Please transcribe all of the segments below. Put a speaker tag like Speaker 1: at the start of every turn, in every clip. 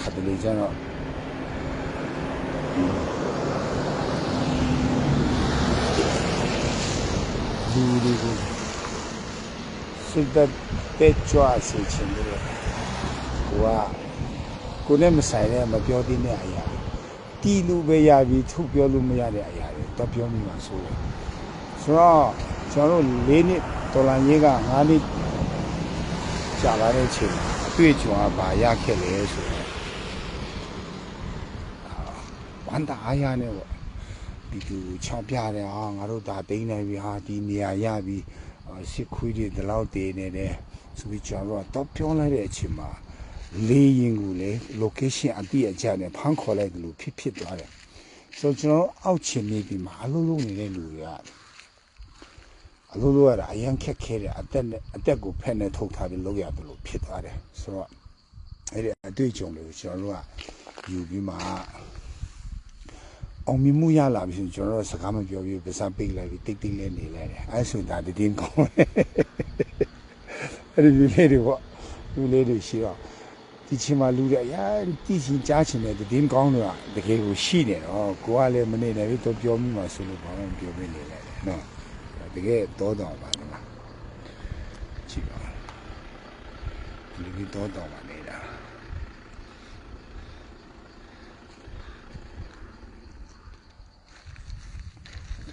Speaker 1: ခါတလေကျတော့လူတွေကိုစိတ်သက်တဲ့ကြွစေချင်တယ်ကိုကကိုနဲ့မဆိုင်တဲ့မပြောသေးတဲ့အရာတီလူပဲရပြီးထုတ်ပြောလို့မရတဲ့အရာတွေတော့ပြောမိမှာဆိုတယ်ဆိုတော့ကျွန်တော်တို့၄နှစ်ဒေါ်လာရေးက9နှစ်ကြာလာတဲ့အချိန်အတွေ့အကြုံကဘာရခဲ့လဲဆိုတော့ ဝန်တာအားရနေပေါ့ဒီသူချောင်းပြတယ်ဟာငါတို့ဒါတိန်းနေပြီဟာဒီနေရာရပြီစစ်ခွေးတွေဒီလောက်တည်နေတယ်ဆိုပြီးကျွန်တော်တို့တော့ပြောလိုက်တဲ့အချိန်မှာလေးရင်ကိုလေ location အတိအကျနဲ့ဖမ်းခေါ်လိုက်တယ်လို့ဖြစ်ဖြစ်သွားတယ်ဆိုတော့ကျွန်တော်အောက်ချင်နေပြီမှာအလုံးလုံးနေတဲ့လူတွေကအလိုလိုရတာအရင်ခက်ခဲတယ်အသက်နဲ့အသက်ကိုဖက်နဲ့ထုတ်ထားပြီးလုပ်ရတယ်လို့ဖြစ်သွားတယ်ဆိုတော့အဲ့ဒီအတွေ့အကြုံတွေကိုကျွန်တော်တို့ကယူပြီးမှ အောင်မြင်မှုရလာပြီဆိုရင်ကျွန်တော်တို့စကားမပြောပြီးပါးပိတ်လိုက်ပြီးတိတ်တိတ်လေးနေလိုက်တယ်အဲ့ဆိုဒါတည်င်းကောင်းတယ်အဲ့ဒီလူလေးတွေပေါ့လူလေးတွေရှိတော့ဒီချင်းမှာလူတွေအရာတိချင်းကြားချင်တဲ့တည်င်းကောင်းတွေကတကယ်ကိုရှိနေတော့ကိုကလည်းမနေနိုင်ဘူးတော့ပြောမိမှဆိုလို့ဘာမှမပြောပြနေလိုက်တယ်နော်တကယ်တောတောင်ပါလားကြည့်ပါလူကြီးတောတောင်ပါနေတာ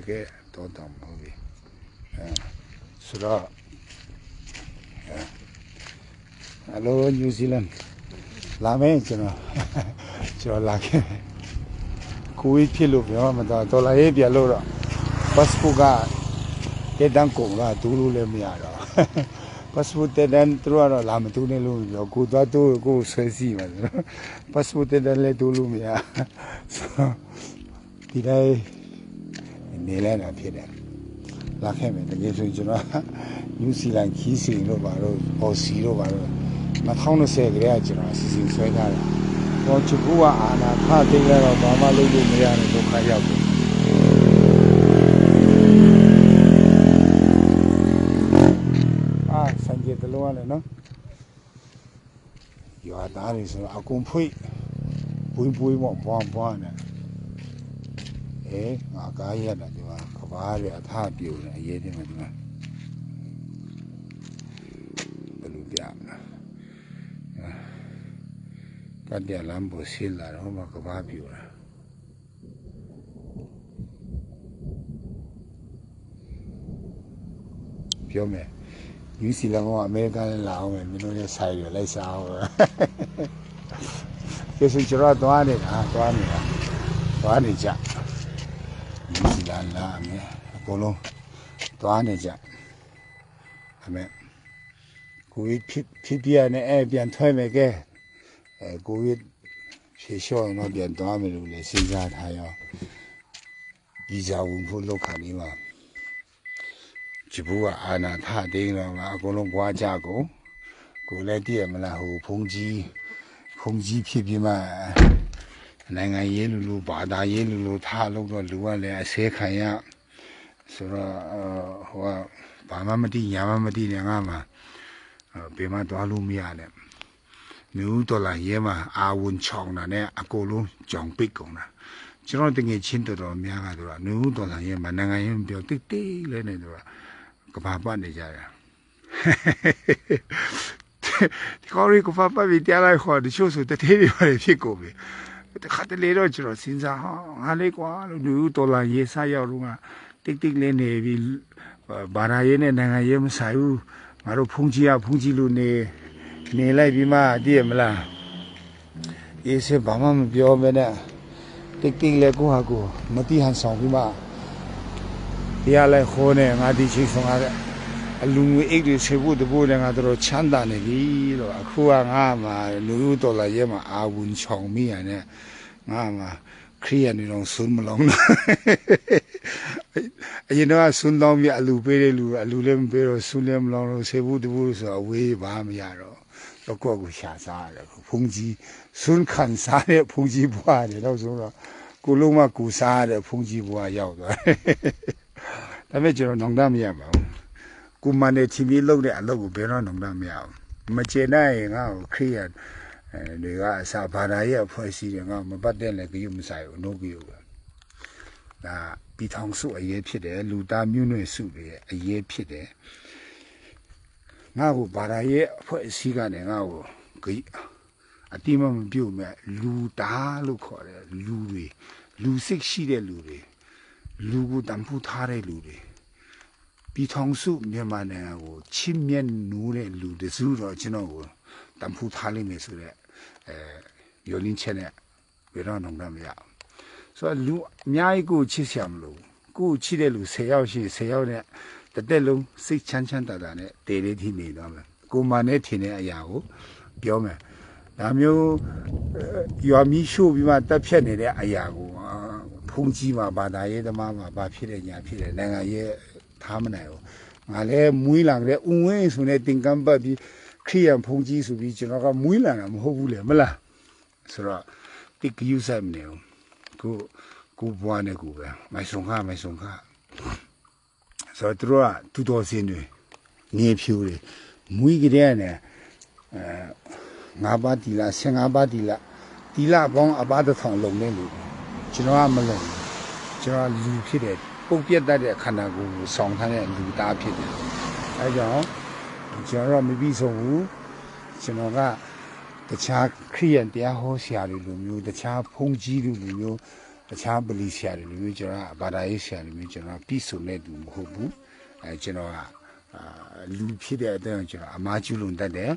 Speaker 1: တကယ်တောတောင်မဟုတ်ဘူးအဲဆိုတော့ဟယ်လိုနယူးဇီလန်လာမယ်ကျွန်တော်ကျွန်တော်လာခဲ့ကိုဝေးဖြစ်လို့ပြောမှတော့ဒေါ်လာရေးပြလို့တော့ passport ကတက်တန်းကုန်ကဒူးလို့လည်းမရတော့ passport တက်တန်းသူတို့ကတော့လာမတူးနဲ့လို့ပြောကိုသွားတူကိုဆွဲစီပါဆိုတော့ passport တက်တန်းလည်းတူးလို့မရဆိုတော့ဒီတိုင်း နေလဲတာဖြစ်တယ်လာခဲ့မယ်တကယ်ဆိုကျွန်တော်နယူးဇီလန်ခီးစီတို့ဘာလို့အော်စီတို့ဘာလို့2020ကလေးကကျွန်တော်အစီအစဉ်ဆွဲထားတယ်တော့ချကူကအာနာခတိတ်တော့ဘာမှလုပ်လို့မရတဲ့ဒုက္ခရောက်တယ်အာစံကြေတလုံးရတယ်နော်ရွာသားတွေဆိုတော့အကုန်ဖွေးပွေးပွေးမော့ဘွားဘွားနဲ့အေးငါကားရတယ်ဒီမှာက ဘာရအထပြိုနေအရေးတယ်မဒီမှာဘယ်လိုပြမလဲကတည်းကလမ်းပေါ်ဆင်းလာတော့မှကဘာပြိုတာပြောမယ်ယူစီလန်ကအမေရိကန်လည်းလာအောင်မယ်မင်းတို့ရဲ့ဆိုင်ရလိုက်စားအောင်ပဲကျေစင်ကျတော့သွားနေတာသွားနေတာသွားနေကြ ယူစီလန်လာမယ်အကုန်လုံးသွားနေကြအမေကိုကြီးဖြစ်ဖြစ်ပြနေအဲ့ပြန်ထွက်မယ်ကဲအဲကိုကြီးဖြေလျှော့ရင်တော့ပြန်သွားမယ်လို့လည်းစဉ်းစားထားရောဒီကြဝင်ဖို့လောက်ခါနေမှာဂျပူကအာနာထသိန်းတော့ကအကုန်လုံးကြွားကြကုန်ကိုလည်းတည့်ရမလားဟိုဖုန်ကြီးဖုန်ကြီးဖြစ်ပြီးမှ နိုင်ငံရေးလူလူဘာသာရေးလူလူထားလို့တော့လူကလည်းအစဲခံရဆိုတော့ဟိုကဘာမှမသိညာမှမသိနေငါမှဘေးမှာသွားလို့မရနဲ့မျိုးတော်လာရဲမှာအာဝန်ချောင်းတာနဲ့အကုန်လုံးကြောင်ပိတ်ကုန်တာကျွန်တော်တကယ်ချင်းတော်တော်များကတော့မျိုးတော်လာရဲမှာနိုင်ငံရေးပြောတိတ်တိတ်လဲနေတော့ကဘာပတ်နေကြတာဒီကောရီကဘာပတ်ပြီးတရားလိုက်ခေါ်တချို့ဆိုတထေးတွေပါဖြစ်ကုန်ပြီ တခါတလေတော့ကျွန်တော်စဉ်းစားဟာငါလေးကွာလို့မျိုးတော်လာရဲစားရောက်တော့တိတ်တိတ်လေးနေပြီးဘာသာရေးနဲ့နိုင်ငံရေးမဆိုင်ဘူးငါတို့ဖုန်ကြီးကဖုန်ကြီးလို့နေနေလိုက်ပြီးမှတည့်ရမလားအေးစဘာမှမပြောမနဲ့တိတ်တိတ်လေးကိုဟာကိုမတိဟန်ဆောင်ပြီးမှတရားလဲခေါ်နေငါဒီချိဆောင်ရတဲ့အလူငွေအိတ်တွေဆေဖို့တဖို့လည်းငါတို့ချမ်းသာနေပြီလို့အခုကငါမှလူလူတော်လာရဲမှာအာဝန်ချောင်မိရနဲ့ ငါမှခရီးရနေတော့ဆွန်းမလောင်းလားအရင်တော့ဆွန်းလောင်းပြအလူပေးတဲ့လူအလူလည်းမပေးတော့ဆွန်းလည်းမလောင်းတော့ဆေဘူးတဘူးဆိုအဝေးဘာမရတော့တော့ကိုကိုရှာစားတယ်ဖုန်ကြီးဆွန်းခံစားတဲ့ဖုန်ကြီးဘွားတယ်တော့ဆိုတော့ကိုလုံးမကူစားတဲ့ဖုန်ကြီးဘွားရောက်သွားတယ်ဒါပေမဲ့ကျွန်တော်နောင်တမရပါဘူးကိုမနဲ့ချင်းပြီးလုပ်တဲ့အလုပ်ကိုဘယ်တော့နောင်တမရဘူးမကျေနိုင်ရင်ငါ့ကိုခရီးရ အဲအဲတွေကအစာဘာသာရဲ့အဖွဲ့အစည်းတွေငါမပတ်တဲ့လည်းကြည့်မဆိုင်ဘူးနှုတ်ကြည့်ဘူးဒါပြည်ထောင်စုအရေးဖြစ်တယ်လူသားမျိုးနွယ်စုတွေရဲ့အရေးဖြစ်တယ်ငါ့ကိုဘာသာရဲ့အဖွဲ့အစည်းကနေငါ့ကိုကြည့်အတိမမပြုတ်မဲ့လူသားလို့ခေါ်တယ်လူတွေလူစိတ်ရှိတဲ့လူတွေလူကိုတန်ဖိုးထားတဲ့လူတွေပြည်ထောင်စုမြန်မာနိုင်ငံကိုချစ်မြတ်နိုးတဲ့လူတစုတော့ကျွန်တော်ကိုတန်ဖိုးထားလိမ့်မယ်ဆိုတော့ အဲယိုလင်းချက်နဲ့ဘယ်တော့မှမရအောင်ဆိုတော့လူအများကြီးကိုချစ်ဆရာမလို့ကိုချစ်တဲ့လူ10ယောက်ရှိ10ယောက်နဲ့တစ်သက်လုံးစိတ်ချမ်းချမ်းသာသာနဲ့တည်လေးထိနေတော့မယ်ကိုမနဲ့ထင်တဲ့အရာကိုပြောမယ်ဒါမျိုးရွာမီးရှို့ပြီးမှတက်ဖြတ်နေတဲ့အရာကိုဖုန်ကြီးမှာဘာသာရေးသမားမှာဘာဖြစ်တဲ့ညာဖြစ်တဲ့နိုင်ငံရေးထားမနိုင်ဘူးငါလည်းမွေးလာတဲ့ဥဝင်းဆိုတဲ့တင်ကမ်းပတ်ပြီး ခရိယံဖုန်ကြီးဆိုပြီးကျွန်တော်ကမွေးလာတာမဟုတ်ဘူးလေမလားဆိုတော့တိကယူဆိုင်မနေဘူးကိုကိုဘွားနဲ့ကိုပဲမိုင်ဆုံခမိုင်ဆုံခဆိုတော့သူတို့ကတူတော်စင်းတွေငေးဖြူတွေမွေးကြတဲ့နဲ့အဲငါးပါးတီလာ15ပါးတီလာတီလာပေါင်းအပါးတစ်ထောင်လုံးနေလို့ကျွန်တော်ကမလုံးဘူးကျွန်တော်လူဖြစ်တယ်ပုတ်ပြတ်တတ်တဲ့ခန္ဓာကိုယ်ကိုဆောင်းထားတဲ့လူသားဖြစ်တယ်အဲကြောင့် ကျွန်တော်မပြီးဆုံးဘူးကျွန်တော်ကတခြားခရိယန်တရားဟောဆရာတွေလိုမျိုးတခြားဘုန်းကြီးတွေလိုမျိုးတခြားပလီဆရာတွေလိုမျိုးကျွန်တော်ကဘာသာရေးဆရာတွေမျိုးကျွန်တော်ပြီးဆုံးတဲ့သူမဟုတ်ဘူးအဲကျွန်တော်ကအာလူဖြစ်တဲ့အတိုင်းကျွန်တော်အမားကျူးလွန်တတ်တယ်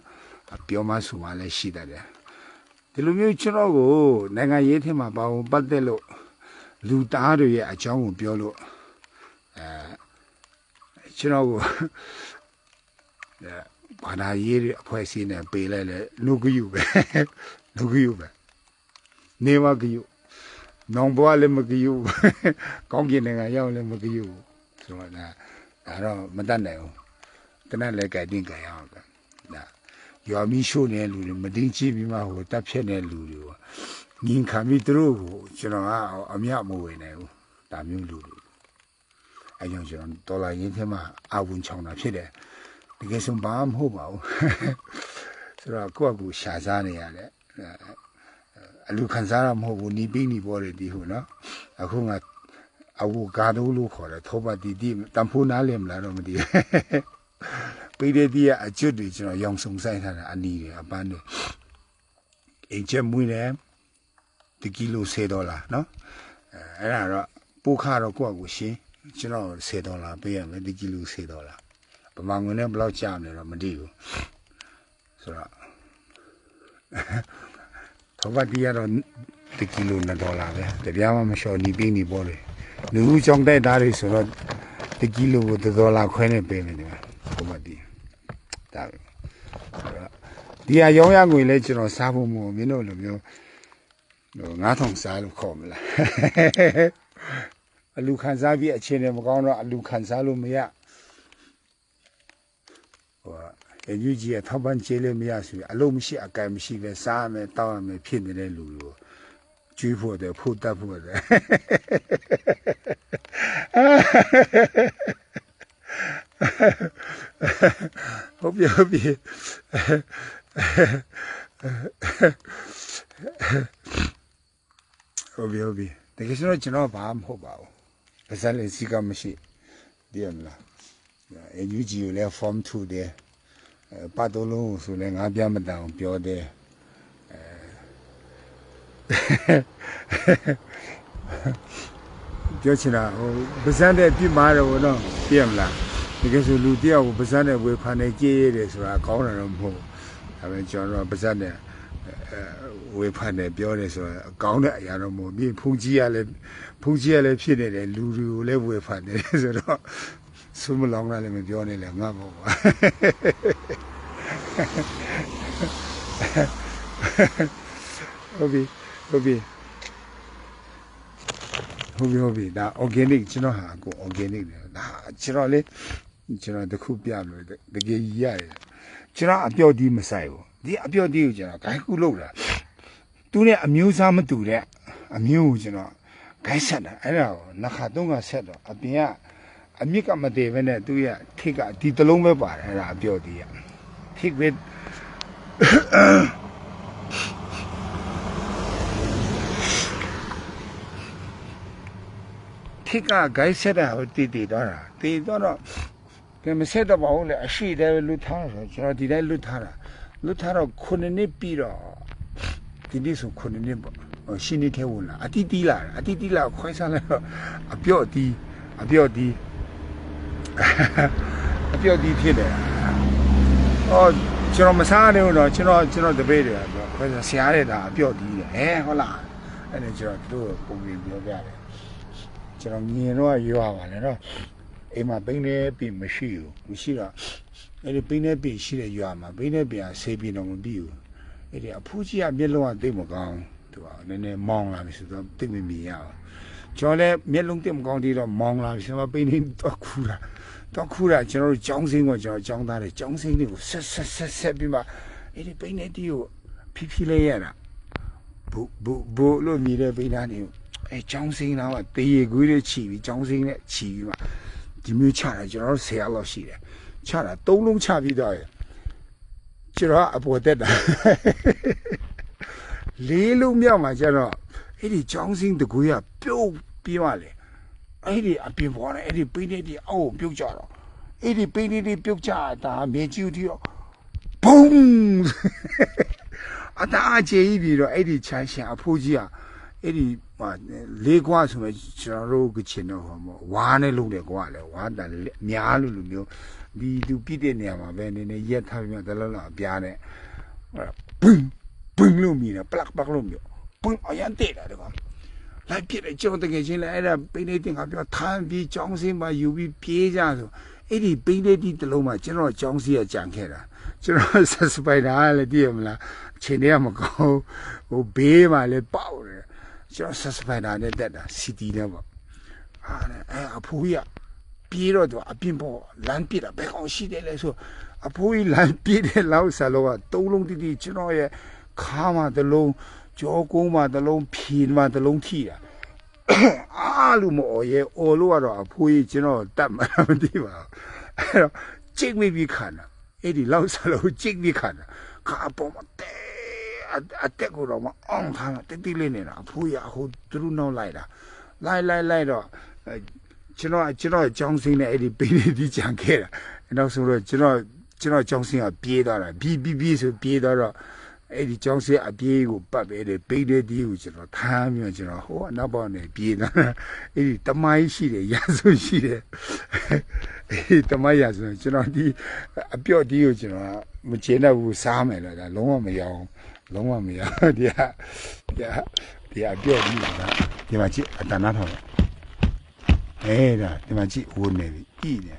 Speaker 1: ပြောမဆိုမှလည်းရှိတတ်တယ်ဒီလိုမျိုးကျွန်တော်ကိုနိုင်ငံရေးထဲမှာပါဝင်ပတ်သက်လို့လူသားတွေရဲ့အကြောင်းကိုပြောလို့အဲကျွန်တော်ကိုအဲ ဘာသာရေးတွေအဖွဲ့အစည်းနဲ့ပေးလိုက်လေလူကယူပဲလူကယူပဲနေမကယူနောင်ဘွားလည်းမကယူကောင်းကင်နိုင်ငံရောက်လည်းမကယူဆိုတော့ဒါဒါတော့မတတ်နိုင်ဘူးတနက်လည်းကြိုက်တင်ကြရအောင်ဒါရွာမီးရှို့နေတဲ့လူတွေမတင်းကြည့်ပြီးမှဟိုတပ်ဖြတ်တဲ့လူတွေငင်းခံပြီးသူတို့ကိုကျွန်တော်ကအမြတ်မဝင်နိုင်ဘူးဒါမျိုးလူတွေအဲကြောင့်ကျွန်တော်ဒေါ်လာရင်းထဲမှာအဝန်ချောင်းတာဖြစ်တယ် တကယ်ဆိုဘာမှမဟုတ်ပါဘူးဆိုတော့ကိုယ့်အကူရှာစားနေရတဲ့အလူခံစားရမဟုတ်ဘူးနီးပိနီးပေါ်တယ်ဒီဟုတ်နော်အခုငါအဝဂါဒိုလို့ခေါ်တယ်သောပါတီတီတန်ဖိုးနားလည်မလားတော့မသိဘူးပိရတီကအကျွတ်တွေကျွန်တော်ရောင်စုံဆိုင်ထားတာအနီးတွေအပန်းတွေအိမ်ချက်မွေးတယ်တကီလို10ဒေါ်လာနော်အဲအဲ့ဒါတော့ပိုးခါတော့ကိုယ့်အကူရှင်းကျွန်တော်10ဒေါ်လာပေးရမယ်တကီလို10ဒေါ်လာ ပမာငွေနဲ့ဘယ်လောက်ကျမလဲတော့မသိဘူးဆိုတော့ထောပတ်တီးရတော့တကီလို2ဒေါ်လာပဲတပြားမှမလျှော်နီးပြီးနီးပေါ်လေလူဦးကြောင်းတိုက်သားတွေဆိုတော့တကီလိုကိုဒေါ်လာခွဲနဲ့ပေးမယ်ဒီမှာထောပတ်တီးဒါပဲဒီအရောင်းရငွေလဲကျွန်တော်စားဖို့မို့မင်းတို့လိုမျိုးဟို9000စားလို့ခေါ်မလားအလူခံစားပြီးအခြေအနေမကောင်းတော့အလူခံစားလို့မရ ဟိုအယူကြီးအထောက်ပံ့ချေလို့မရဆိုပြီးအလုံးမရှိအကဲမရှိပဲစားရမယ်တောက်ရမယ်ဖြစ်နေတဲ့လူကိုကျွေးဖို့တဲ့ဖို့တတ်ဖို့တဲ့ဟုတ်ပြီဟုတ်ပြီဟုတ်ပြီဟုတ်ပြီတကယ်ဆိုတော့ကျွန်တော်ဘာမှမဟုတ်ပါဘူးပါဇက်လေးစီကမရှိတည်မလား အယူကြီးကိုလည်း form 2တယ်ပတ်တော်လုံးဆိုလည်းငါပြမတန်ပြောတယ်ပြောချင်တာဟိုပါဇက်တဲ့ပြစ်မှားတယ်ဘောနော်တည်မလားတကယ်ဆိုလူတယောက်ကိုပါဇက်နဲ့ဝေဖန်နေကြည့်ရတယ်ဆိုတာကောင်းတယ်တော့မဟုတ်ဒါပေမဲ့ကျွန်တော်ပါဇက်နဲ့ဝေဖန်တယ်ပြောတယ်ဆိုတော့ကောင်းတဲ့အရာတော့မဟုတ်ဘူးဖုန်ကြီးကလည်းဖုန်ကြီးကလည်းဖြစ်နေတယ်လူတွေကိုလည်းဝေဖန်နေတယ်ဆိုတော့ ဆုမလောင်းလည်းမပြောနဲ့လေငါ့ဘောပါဟုတ်ပြီဟုတ်ပြီဟုတ်ပြီဟုတ်ပြီဒါ organic ကျွန်တော်ဟာကို organic လေဒါကျွန်တော်လေကျွန်တော်တခုပြလို့တကယ်ကြီးရတယ်ကျွန်တော်အပြော့ဒီမဆိုင်ဘူးဒီအပြော့ဒီကိုကျွန်တော်ဂိုင်းကူလောက်တာသူနဲ့အမျိုးသားမတူတဲ့အမျိုးကိုကျွန်တော်ဂိုင်းဆက်တာအဲ့ဒါကိုနှစ်ခါသုံးခါဆက်တော့အပြင်က အမြစ်ကမတည်ပဲနဲ့သူရဲ့ထိတ်ကဒီတလုံးပဲပါတယ်အဲ့ဒါပြောသေးရထိတ်ပဲထိတ်ကဂိုက်ဆက်တာဟိုတည်တည်တော့တာတည်တော့တော့ကဲမဆက်တော့ပါဘူးလေအရှိတဲလွတ်ထားဆိုကျွန်တော်ဒီတိုင်းလွတ်ထားတာလွတ်ထားတော့ခုနှစ်နှစ်ပြီးတော့ဒီနေ့ဆိုခုနှစ်နှစ်ပေါ့ရှင်းနေထဲဝင်လာအတိတီးလာအတိတီးလာခွဲစားလိုက်တော့အပြော့တီးအပြော့တီး အပြော့တီးဖြစ်တယ်အော်ကျွန်တော်မစားရဘူးတော့ကျွန်တော်ကျွန်တော်တပည့်တွေကတော့ခွဲစားဆရာတဲ့ဒါအပြော့တီးတယ်ဟဲဟုတ်လားအဲ့ဒါကျွန်တော်တို့ပုံပြင်ပြောပြတယ်ကျွန်တော်မြင်တော့ရွာပါလေနော်အိမ်မှာဘိန်းနေပြီမရှိဘူးမရှိတော့အဲ့ဒီဘိန်းနေပြီရှိတဲ့ရွာမှာဘိန်းနေပြန်ဆေးပြတော့မပြီးဘူးအဲ့ဒီအဖိုးကြီးကမျက်လုံးကသိပ်မကောင်းသူကနည်းနည်းမောင်းလာပြီဆိုတော့သိပ်မမြင်ရဘူးကျွန်တော်လည်းမျက်လုံးသိပ်မကောင်းသေးတော့မောင်းလာပြီဆိုတော့ဘိန်းနေတော့ခူတာ တော့ခုကကျွန်တော်တို့ကြောင်းစင်းကိုကျွန်တော်ကြောင်းသားတယ်ကြောင်းစင်းတွေကိုဆက်ဆက်ဆက်ဆက်ပြီးမှအဲ့ဒီပိန်းတဲ့တီးကိုဖြီးဖြီးလေးရတာဘူဘူဘူလို့မြည်တဲ့ပိန်းသားတွေကိုအဲကြောင်းစင်းတော့တေရီကွေးတွေခြီးပြီးကြောင်းစင်းနဲ့ခြီးပြီးမှဒီမျိုးချတာကျွန်တော်တို့ဆရာလောက်ရှိတယ်ချတာသုံးလုံးချပြီးတော့ကျွန်တော်အပေါ်တက်တာလေးလုံးမြောက်မှာကျတော့အဲ့ဒီကြောင်းစင်းတကူကပြုတ်ပြီးသွားလေ အဲ့ဒီအပြင်ပေါ်နဲ့အဲ့ဒီပိနေဒီအောက်ကိုပြုတ်ကြတော့အဲ့ဒီပိနေဒီပြုတ်ကြတာမြေကြီးတီတော့ဘုံအတားအခြေကြီးပြီးတော့အဲ့ဒီချမ်းရှင်အဖိုးကြီးကအဲ့ဒီဟာလေးကွာဆိုမဲ့ကျွန်တော်တို့ကချင်တော့ဟောမဝါနဲ့လုံးတယ်ကွာလေဝါတန်များလို့လူမျိုးဒီသူပြည့်တဲ့နေရာမှာပဲနည်းနည်းရက်ထားပြီးမှတလလအပြားနဲ့ဘုံဘုံလို့မြည်တယ်ပလက်ပလက်လို့မြည်ဘုံအရင်တဲ့တယ်ကွာ လိုက်ပြည့်တယ်ကျွန်တော်တကယ်ချင်းလဲအဲ့ဒါပိနေတင်ကပြောထမ်းပြီးကြောင်းစင်းမှာယူပြီးပြေးကြဆိုအဲ့ဒီပိနေတီတလုံးမှာကျွန်တော်ကြောင်းစင်းကကြံခဲ့တာကျွန်တော်ဆက်စပိုင်တာလည်းတည်ရမလားအချိန်တည်းကမကောင်းဟိုဘေးမှာလည်းပေါက်တယ်ကျွန်တော်ဆက်စပိုင်တာနဲ့တက်တာစီတီနဲ့ပေါ့ဟာအဲအဖိုးကြီးကပြေးတော့သူအပြင်ပေါ်လမ်းပြစ်တာဘယ်ကောင်ရှိတယ်လဲဆိုအဖိုးကြီးလမ်းပြစ်တဲ့လောက်ဆလောကသုံးလုံးတိတိကျွန်တော်ရဲ့ခါမှတစ်လုံး ကြောကုန်းမှတစ်လုံးဖြီမှတစ်လုံးထိတာအားလို့မအော်ရဲ့အော်လို့ကတော့အဖိုးကြီးကျွန်တော်တတ်မှမသိပါဘူးအဲ့တော့ကြိတ်မိပြီးခါနာအဲ့ဒီလောက်ဆလောကြိတ်ပြီးခါနာခါပေါ်မှာတဲအအတက်ကိုတော့မအောင်ထားတာတိတိလေးနေတာအဖိုးရဟိုသူတို့နောက်လိုက်တာလိုက်လိုက်လိုက်တော့အဲကျွန်တော်ကျွန်တော်ကြောင်းစင်းနဲ့အဲ့ဒီပိနေဒီကြံခဲ့တာအဲ့နောက်ဆိုတော့ကျွန်တော်ကျွန်တော်ကြောင်းစင်းကပြေးသွားတာပြီးပြီးပြီးဆိုပြေးသွားတော့ အဲ့ဒီကြောင်းစင်းအပြေးကိုပတ်ပဲတယ်ပိနေဒီကိုကျွန်တော်ထားပြီးတော့ကျွန်တော်ဟိုအနောက်ပေါက်နဲ့ပြေးသွားတာအဲ့ဒီတမိုင်းရှိတယ်ရာဆိုရှိတယ်အဲ့ဒီတမိုင်းရာဆိုကျွန်တော်ဒီအပြော့ဒီကိုကျွန်တော်မချင်တော့ဘူးစားမယ်လို့ဒါလုံးဝမရအောင်လုံးဝမရဒီကဒီကဒီအပြော့ပြီးတာဒီမှာကြည့်အတနာထောက်အဲဒါဒီမှာကြည့်ဝိုးနေပြီဤနေ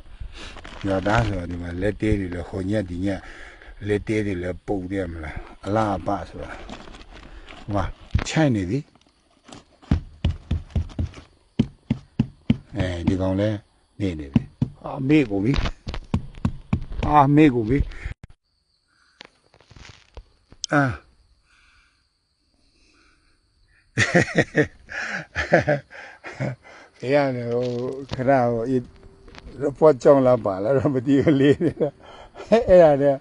Speaker 1: ရောသားဆိုတော့ဒီမှာလက်သေးတွေလည်းဟိုညက်ဒီညက် လက်သေးတွေလည်းပုတ်တယ်မလားအလားအပဆိုတာဟိုမှာချိုင်နေသည်အဲဒီကောင်လဲနေနေပြီအာမေ့ကုန်ပြီအာမေ့ကုန်ပြီအာဖေရတယ်ဟိုခရဟိုရပေါ်ကြောင်းလာပါလားတော့မသိဘူးလေးနေတာအဲ့ဒါနဲ့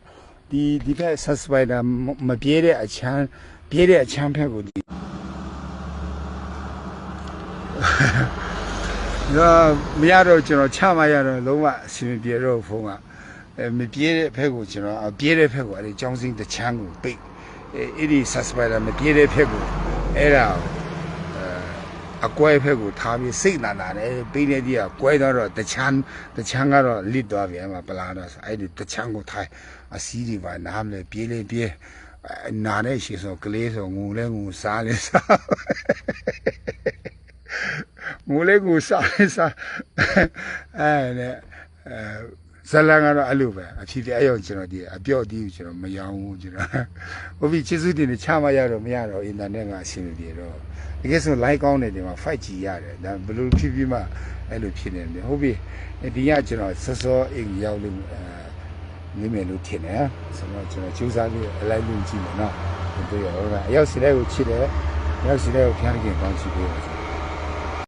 Speaker 1: ဒီဒီဖက် suspender မပြေးတဲ့အချမ်းပြေးတဲ့အချမ်းဖက်ကိုဒီဒါမရတော့ကျွန်တော်ချမရတော့လုံးဝအဆင်မပြေတော့ဖုန်းကအဲမပြေးတဲ့ဖက်ကိုကျွန်တော်အပြေးတဲ့ဖက်ကိုအဲ့ဒီចောင်းစင်းတစ်ချမ်းကိုပိတ်အဲအဲ့ဒီ suspender မပြေးတဲ့ဖက်ကိုအဲ့ဒါကို အကွဲဖက်ကိုထားပြီးစိတ်နာနာတယ်ပြီးတဲ့ဒီကကွဲတော့တော့တချမ်းတချမ်းကတော့လစ်သွားပြီအမပလာတော့အဲ့ဒီတချမ်းကိုထားအစည်းတွေပါနားမလဲပြေးလေပြေးအဲနာတဲ့ရှေဆိုကလေးဆိုငူလဲငူစားလဲစားငူလဲငူစားလဲစားအဲ့နဲ့အဲ ဇလန်ကတော့အဲ့လိုပဲအဖြစ်တဲ့အရောက်ကျွန်တော်ဒီအပြော့တီးကိုကျွန်တော်မရောဘူးကျွန်တော်ဟုတ်ပြီချစ်စုတင်ချမရတော့မရတော့အင်တာနက်ကအဆင်မပြေတော့တကယ်ဆို live ကောင်းတယ်ဒီမှာ fight ကြည့်ရတယ်ဒါဘယ်လိုဖြစ်ပြီးမှအဲ့လိုဖြစ်နေတယ်ဟုတ်ပြီဒီကကျွန်တော်စောစောအိမ်ရောက်လို့အဲနေမယ်လို့ထင်တယ်ဆိုတော့ကျွန်တော်ကြိုးစားပြီးအလိုက်လို့ကြည့်မယ်နော်ဒီတော့အရောက်စီတဲ့ကိုချစ်တယ်အရောက်စီတဲ့ကိုဖျားခင်ကောင်းချစ်ပြီး